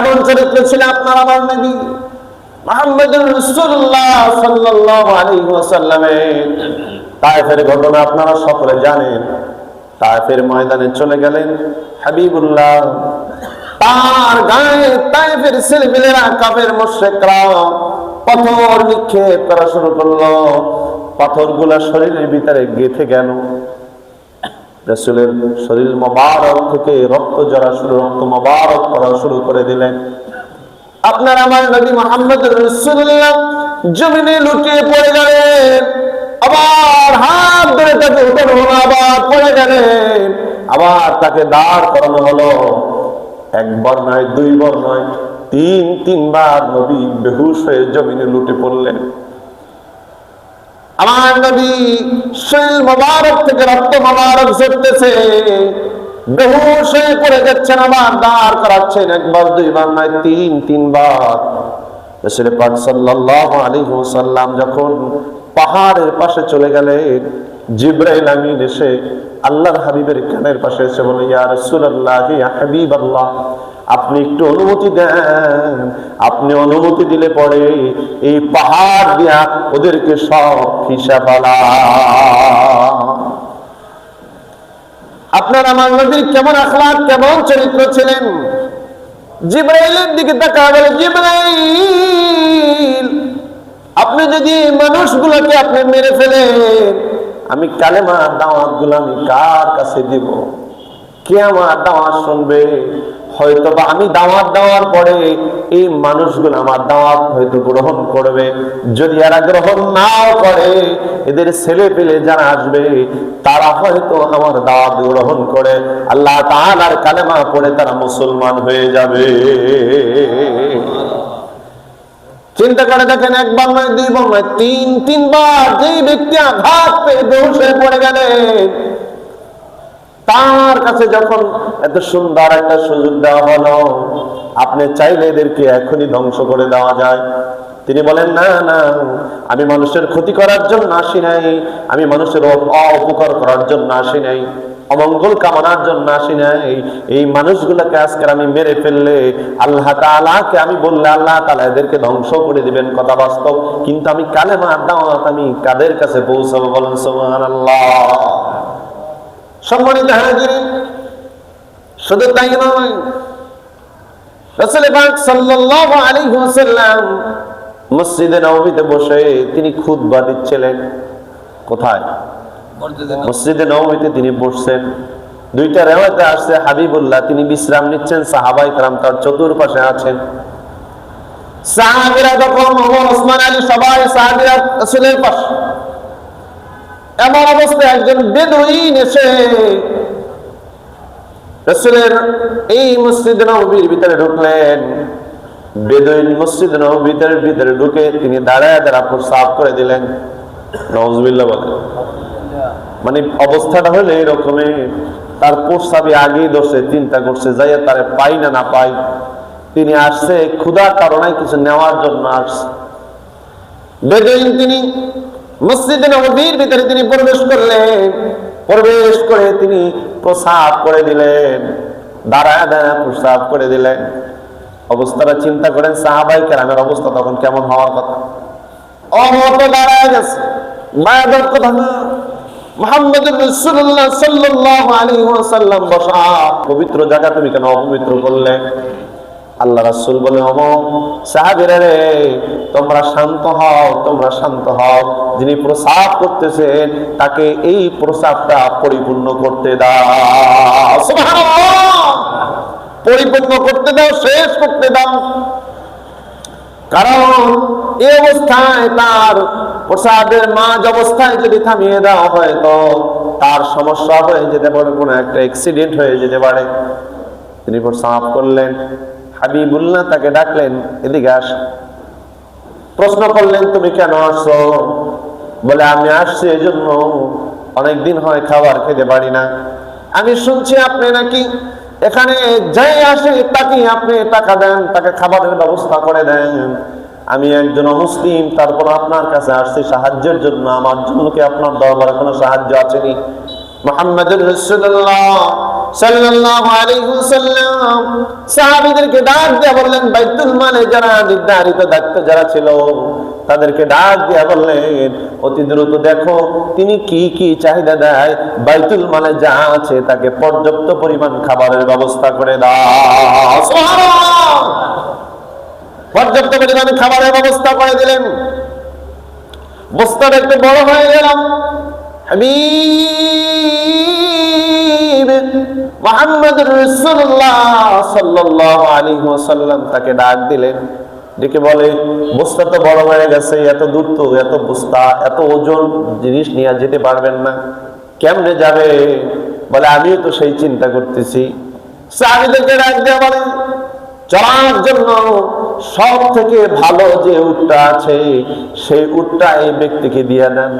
কেমন চরিত্র ছিল আপনার আমার নবী তায়েফের আপনারা সকলে জানেন। তায়েফের ময়দানে চলে গেলেন তায়েফের পাথর নিক্ষেপ করা শুরু করল। পাথরগুলা শরীরের ভিতরে গেঁথে গেল। রসুলের শরীর মোবারক থেকে রক্ত জরা শুরু, রক্ত মোবারক করা শুরু করে দিলেন। আপনার আমার নবী মোহাম্মদ রসুল্লাহ জমিনে লুটিয়ে পড়ে গেলেন, আবার হাত ধরে তাকে উঠানো হলো, আবার পড়ে গেলেন, আবার তাকে দাঁড় করানো হলো। একবার নয় দুইবার নয়, তিন, তিনবার নবী বেহুশ হয়ে জমিনে লুটে পড়লেন। আমার নবী শরীর মোবারক থেকে রক্ত মোবারক ঝরতেছে। আবার দাঁড় করাচ্ছেন একবার তিন, তিনবার। যখন পাহাড়ের পাশে চলে হাবিবের কানের পাশে এসে বলে ইয়া রাসূলুল্লাহ ইয়া হাবিবাল্লাহ। আপনি একটু অনুমতি দেন। আপনি অনুমতি দিলে পরে এই পাহাড় দিয়া ওদেরকে সব হিসাব আপনার আমার কেমন আখলাক কেমন চরিত্র ছিলেন? জিব্রাইলের দিকে তাকা বলে, জিব্রাইল, আপনি যদি মানুষগুলোকে আপনি মেরে ফেলেন, আমি কালেমা দাওয়াতগুলো আমি কার কাছে দিব? কে আমার দাওয়াত শুনবে? হয়তো বা আমি দাওয়াত দেওয়ার পরে এই মানুষগুলো আমার দাওয়াত হয়তো গ্রহণ করবে। যদি এরা গ্রহণ নাও করে, এদের ছেলে পেলে যারা আসবে, তারা হয়তো আমার দাওয়াত গ্রহণ করে। আল্লাহ তাআলার কালেমা পড়ে তারা মুসলমান হয়ে যাবে। চিন্তা করে দেখেন একবার নয় দুইবার নয় তিন, তিনবার যেই ব্যক্তি আঘাত পেয়ে পড়ে গেলেন তার কাছে যখন এত সুন্দর একটা সুযোগ দেওয়া হলো, আপনি চাইলে এদেরকে এখনই ধ্বংস করে দেওয়া যায়। তিনি বলেন, না না, আমি মানুষের ক্ষতি করার জন্য আসি নাই। আমি মানুষের অপকার করার জন্য আসি নাই। অমঙ্গল কামনার জন্য আসি নাই। এই মানুষগুলোকে আজকে আমি মেরে ফেললে আল্লাহ তাআলাকে আমি বললে আল্লাহ তালা এদেরকে ধ্বংস করে দিবেন কথা বাস্তব। কিন্তু আমি কালেমা দাওয়াত আমি কাদের কাছে পৌঁছাবো বলেন সুবহানাল্লাহ? সম্মানিত হাজির শুধু তাই নয় মসজিদে তিনি দিচ্ছিলেন। কোথায়? তিনি বসছেন। দুইটা রেওয়াতে আসছে হাবিবুল্লাহ তিনি বিশ্রাম নিচ্ছেন সাহাবাই কালাম তার চতুর্পাশে আছেন। সাহাবিরা আলী সবাই সাহাবিরা পাশে এমন অবস্থায় একজন বেদুইন এসে রসুলের এই মসজিদ নবীর ভিতরে ঢুকলেন। বেদুইন মসজিদ নবীর ভিতরে ঢুকে তিনি দাঁড়ায় দাঁড়া প্রসাব করে দিলেন। মানে অবস্থাটা হলে এরকমই। তার প্রস্তাবে আগেই দোষে, চিন্তা করছে, যাইয়া তারে পাই না না পাই। তিনি আসছে, ক্ষুধার কারণে কিছু নেওয়ার জন্য আসছে। বেদুইন তিনি মসজিদে নবীর ভিতরে তিনি প্রবেশ করলেন। প্রবেশ করে তিনি প্রসাব করে দিলেন। দাঁড়ায় দাঁড়ায় প্রসাব করে দিলেন। অবস্থাটা চিন্তা করেন সাহাবাই কেরামের অবস্থা তখন কেমন হওয়ার কথা। অমত দাঁড়ায় গেছে। মায়াদের কথা না। পবিত্র জায়গা তুমি কেন অপবিত্র করলে? আল্লাহ রাসূল বলে অম সাহাবীরা রে, তোমরা শান্ত হও, তোমরা শান্ত হও। যিনি প্রসাব করতেছেন, তাকে এই প্রসাবটা পরিপূর্ণ করতে দাও। পরিপূর্ণ করতে দাও, শেষ করতে দাও। কারণ এই অবস্থায় তার প্রসাদের মাঝ অবস্থায় যদি থামিয়ে দেওয়া হয়, তো তার সমস্যা হয়ে যেতে পারে, কোনো একটা অ্যাক্সিডেন্ট হয়ে যেতে পারে। তিনি প্রসাব করলেন। হাবিবুল্লাহ তাকে ডাকলেন, এদিকে আস। প্রশ্ন করলেন, তুমি কেন আসছো? বলে, আমি আসছি এই জন্য অনেকদিন হয় খাবার খেতে পারি না। আমি শুনছি আপনি নাকি এখানে যাই আসে, তাকে আপনি টাকা দেন, তাকে খাবারের ব্যবস্থা করে দেন। আমি একজন মুসলিম তারপর আপনার কাছে আসছি সাহায্যের জন্য। আমার জন্য কি আপনার দরবারে কোনো সাহায্য আছেনি মোহাম্মদুর রসুল্লাহ তাকে পর্যাপ্ত পরিমাণ খাবারের ব্যবস্থা করে দাও। পর্যাপ্ত পরিমাণ খাবারের ব্যবস্থা করে দিলেন। বস্তাটা একটু বড় হয়ে গেলাম মোহাম্মদ তাকে ডাক দিলেন। ডেকে বলে, বস্তা তো বড় হয়ে গেছে, এত দূর তো, এত বস্তা, এত ওজন, জিনিস নিয়ে যেতে পারবেন না। কেমনে যাবে? বলে, আমিও তো সেই চিন্তা করতেছি। চলার জন্য সব থেকে ভালো যে উটটা আছে, সেই উটটা এই ব্যক্তিকে দিয়ে দেন।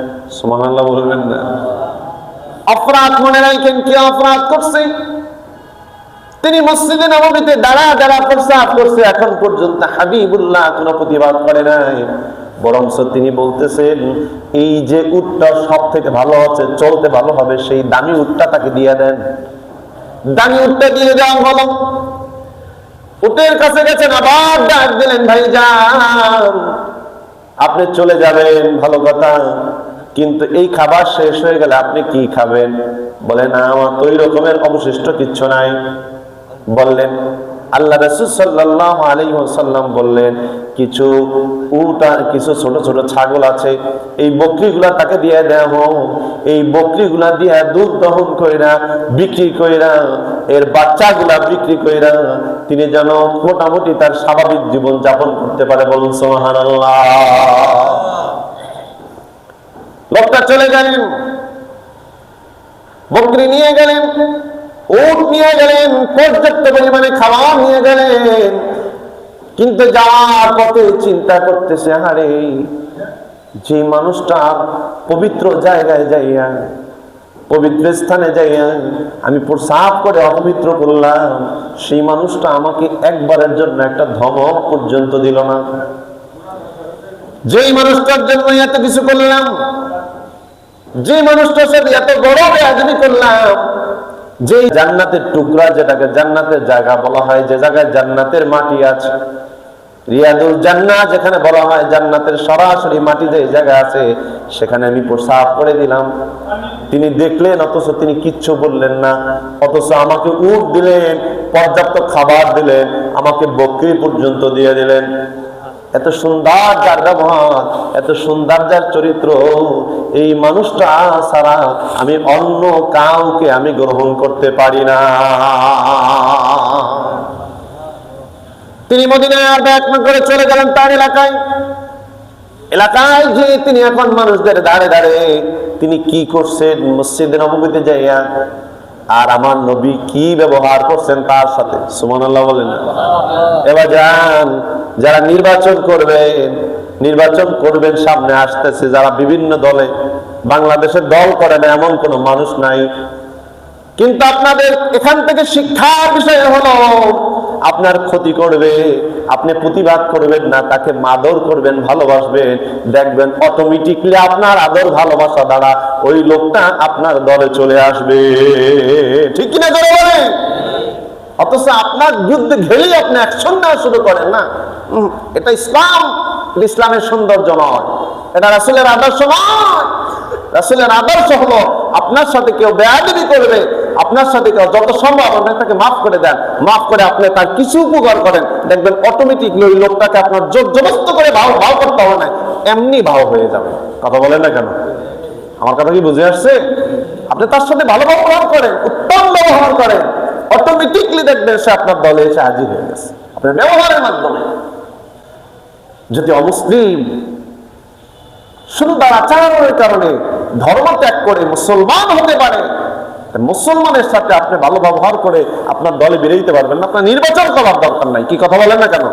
বলবেন না। অপরাধ মনে রাখেন, কি অপরাধ করছে? তিনি মসজিদে নবমীতে দাঁড়া দাঁড়া প্রস্তাব করছে, এখন পর্যন্ত হাবিবুল্লাহ কোনো প্রতিবাদ করে নাই। বরঞ্চ তিনি বলতেছেন, এই যে উটটা সব থেকে ভালো আছে চলতে ভালো হবে, সেই দামি উটটা তাকে দিয়ে দেন। দামি উটটা দিয়ে দেওয়া হলো। উটের কাছে গেছেন, আবার ডাক দিলেন ভাই যান আপনি চলে যাবেন, ভালো কথা। কিন্তু এই খাবার শেষ হয়ে গেলে আপনি কি খাবেন? বলে না আমার তো ওই রকমের অবশিষ্ট কিচ্ছু নাই। বললেন, আল্লাহ রসুল সাল্লাহ আলী সাল্লাম বললেন, কিছু উট আর কিছু ছোট ছোট ছাগল আছে, এই বকরিগুলা তাকে দিয়ে দেওয়া হোক এই বকরিগুলা দিয়ে দুধ দহন কইরা বিক্রি কইরা, এর বাচ্চাগুলা বিক্রি কইরা তিনি যেন মোটামুটি তার স্বাভাবিক জীবন যাপন করতে পারে। বলুন সোহান লোকটা চলে গেলেন। বকরি নিয়ে গেলেন। উট নিয়ে গেলেন। পর্যাপ্ত পরিমাণে খাবার নিয়ে গেলেন। কিন্তু যাওয়ার পথে চিন্তা করতেছে হারে যে মানুষটা পবিত্র জায়গায় যাইয়া, পবিত্র স্থানে যাইয়া আমি প্রসাব করে অপবিত্র করলাম, সেই মানুষটা আমাকে একবারের জন্য একটা ধমক পর্যন্ত দিল না। যেই মানুষটার জন্য এত কিছু করলাম যে মানুষটার সাথে এত বড় বেয়াদবি করলাম যে জান্নাতের টুকরা যেটাকে জান্নাতের জায়গা বলা হয়, যে জায়গায় জান্নাতের মাটি আছে, রিয়াদুল জান্না যেখানে বলা হয় জান্নাতের সরাসরি মাটি যে জায়গা আছে, সেখানে আমি প্রসাব করে দিলাম। তিনি দেখলেন, অথচ তিনি কিচ্ছু বললেন না, অথচ আমাকে উট দিলেন, পর্যাপ্ত খাবার দিলেন, আমাকে বকরি পর্যন্ত দিয়ে দিলেন। এত সুন্দর যার ব্যবহার, এত সুন্দর যার চরিত্র, এই মানুষটা ছাড়া আমি অন্য কাউকে আমি গ্রহণ করতে পারি না। তিনি মদিনায় আর করে চলে গেলেন তার এলাকায়। এলাকায় যে তিনি এখন মানুষদের দাঁড়ে দাঁড়ে, তিনি কি করছেন? মসজিদে নবমীতে যাইয়া, আর আমার নবী কি ব্যবহার করছেন তার সাথে? সুমান আল্লাহ বলেন এবার যান যারা নির্বাচন করবেন নির্বাচন করবেন, সামনে আসতেছে, যারা বিভিন্ন দলে, বাংলাদেশের দল করে না, এমন কোন মানুষ নাই। কিন্তু আপনাদের এখান থেকে শিক্ষার বিষয় হলো, আপনার ক্ষতি করবে, আপনি প্রতিবাদ করবেন না, তাকে মাদর করবেন, ভালোবাসবেন, দেখবেন অটোমেটিকলি আপনার আদর, ভালোবাসা দ্বারা ওই লোকটা আপনার দলে চলে আসবে। ঠিক কিনা করে বলে অথচ আপনার যুদ্ধে ঘেরেই আপনি নেওয়া শুরু করেন না। এটা ইসলাম ইসলামের সৌন্দর্য নয়। এটা রাসুলের আদর্শ নয়। রাসুলের আদর্শ হলো আপনার সাথে কেউ বেয়াদবি করবে, আপনার সাথে কেউ যত সম্ভব আপনি তাকে মাফ করে দেন। মাফ করে আপনি তার কিছু উপকার করেন। দেখবেন অটোমেটিকলি ওই লোকটাকে আপনার জোর জবস্ত করে ভাও ভাও করতে হবে না। এমনি ভাও হয়ে যাবে। কথা বলেন না কেন? আমার কথা কি বুঝে আসছে? আপনি তার সাথে ভালো ব্যবহার করেন, উত্তম ব্যবহার করেন। অটোমেটিকলি দেখবেন সে আপনার দলে এসে হাজির হয়ে গেছে। আপনার ব্যবহারের মাধ্যমে। যদি অমুসলিম শুধু তার আচরণের কারণে ধর্ম ত্যাগ করে মুসলমান হতে পারে মুসলমানের সাথে আপনি ভালো ব্যবহার করে আপনার দলে বেরোইতে পারবেন না। আপনার নির্বাচন করার দরকার নাই। কি কথা বলেন না কেন?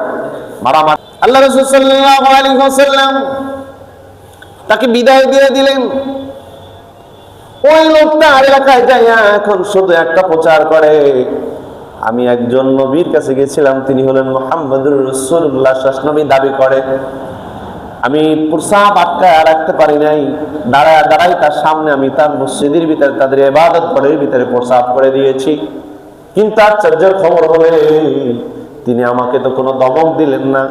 মারামারি। আল্লাহ রসুল সাল্লাল্লাহু আলাইহি তাকে বিদায় দিয়ে দিলেন। ওই লোকটা এলাকায় যাইয়া এখন শুধু একটা প্রচার করে। আমি একজন নবীর কাছে গেছিলাম, তিনি হলেন মোহাম্মদুর রসুল্লাহ নবী দাবি করে। আমি প্রসাব আটকায় রাখতে পারি নাই, দাঁড়ায় দাঁড়াই তার সামনে আমি তার মসজিদের ভিতরে, তাদের এবাদত ঘরের ভিতরে প্রসাব করে দিয়েছি। কিন্তু আশ্চর্যের খবর হলে, তিনি আমাকে তো কোনো ধমক দিলেন না।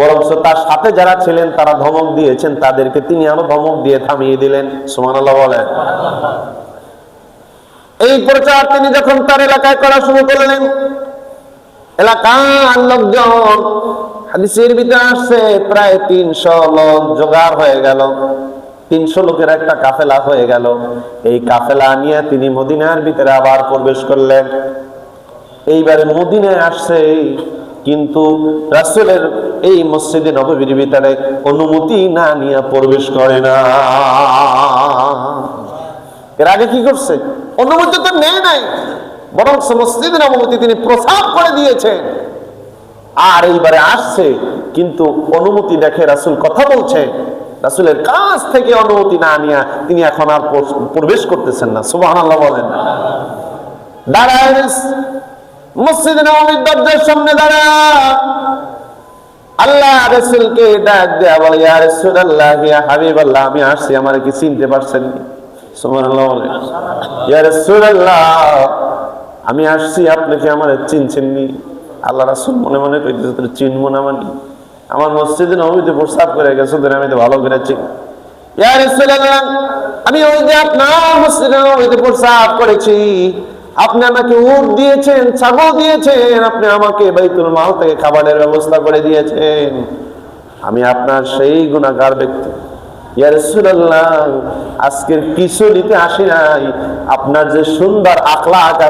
বরং তার সাথে যারা ছিলেন, তারা ধমক দিয়েছেন, তাদেরকে তিনি আরও ধমক দিয়ে থামিয়ে দিলেন। সুমানাল্লাহ বলেন। এই প্রচার তিনি যখন তার এলাকায় করা শুরু করলেন, এলাকার লোকজন হাদিসের ভিতরে আসছে, প্রায় তিনশো লোক জোগাড় হয়ে গেল, তিনশো লোকের একটা কাফেলা হয়ে গেল। এই কাফেলা নিয়ে তিনি মদিনার ভিতরে আবার প্রবেশ করলেন। এইবারে মদিনায় আসছে, কিন্তু রাসূলের এই মসজিদে নববীর ভিতরে অনুমতি না নিয়ে প্রবেশ করে না। এর আগে কি করছে অনুমতি তো নেই নাই। বরং মসজিদের অনুমতি তিনি প্রসাব করে দিয়েছেন। আর এইবারে আসছে, কিন্তু অনুমতি দেখে রাসূল কথা বলছে। রাসূলের কাছ থেকে অনুমতি না নিয়ে তিনি এখন আর প্রবেশ করতেছেন না। সুবহানাল্লাহ বলেন। সামনে দাঁড়া আল্লাহ বলে হাবিবাল্লাহ, আমি আসছি, আমার কি চিনতে পারছেন আমি আসছি, আপনি কি আমার চিনছেন নি আল্লাহ রাসূল মনে মনে কইতেছে, তোর চিনবো না মানে? আমার মসজিদে নবীতে প্রস্তাব করে গেছে তোর আমি তো ভালো করে চিনি। আমি ওই যে আপনার মসজিদে নবীতে প্রস্তাব করেছি। আপনি আমাকে উট দিয়েছেন, ছাগল দিয়েছেন, আপনি আমাকে বাইতুল মাল থেকে খাবারের ব্যবস্থা করে দিয়েছেন। আমি আপনার সেই গুণাগার ব্যক্তি। আজকের কিছু নিতে আসি নাই। আপনার যে সুন্দর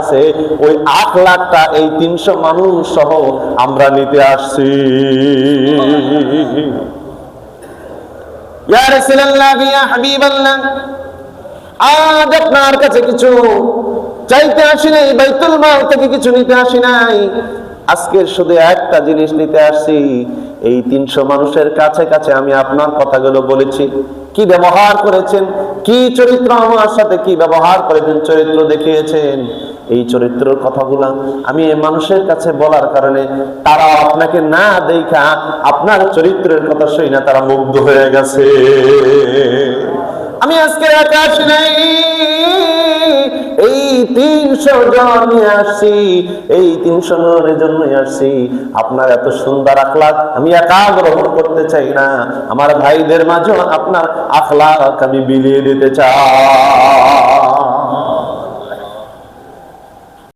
আছে, ওই এই তিনশো মানুষ সহ আমরা নিতে আসছি। কাছে কিছু চাইতে আসি নাই, বাইতুল থেকে কিছু নিতে আসি নাই। আজকের শুধু একটা জিনিস নিতে আসছি এই তিনশো মানুষের কাছে কাছে আমি আপনার কথাগুলো বলেছি। কি ব্যবহার করেছেন? কি চরিত্র আমার সাথে কি ব্যবহার করেছেন? চরিত্র দেখিয়েছেন। এই চরিত্রের কথাগুলা আমি এই মানুষের কাছে বলার কারণে তারা আপনাকে না দেখা আপনার চরিত্রের কথা শুই না তারা মুগ্ধ হয়ে গেছে। আমি আজকে একা আসি নাই। এই তিনশো জন আসছি, এই তিনশো জনের জন্যই আসছি। আপনার এত সুন্দর আখলাক আমি একা গ্রহণ করতে চাই না। আমার ভাইদের মাঝে আপনার আখলাক আমি বিলিয়ে দিতে চাই।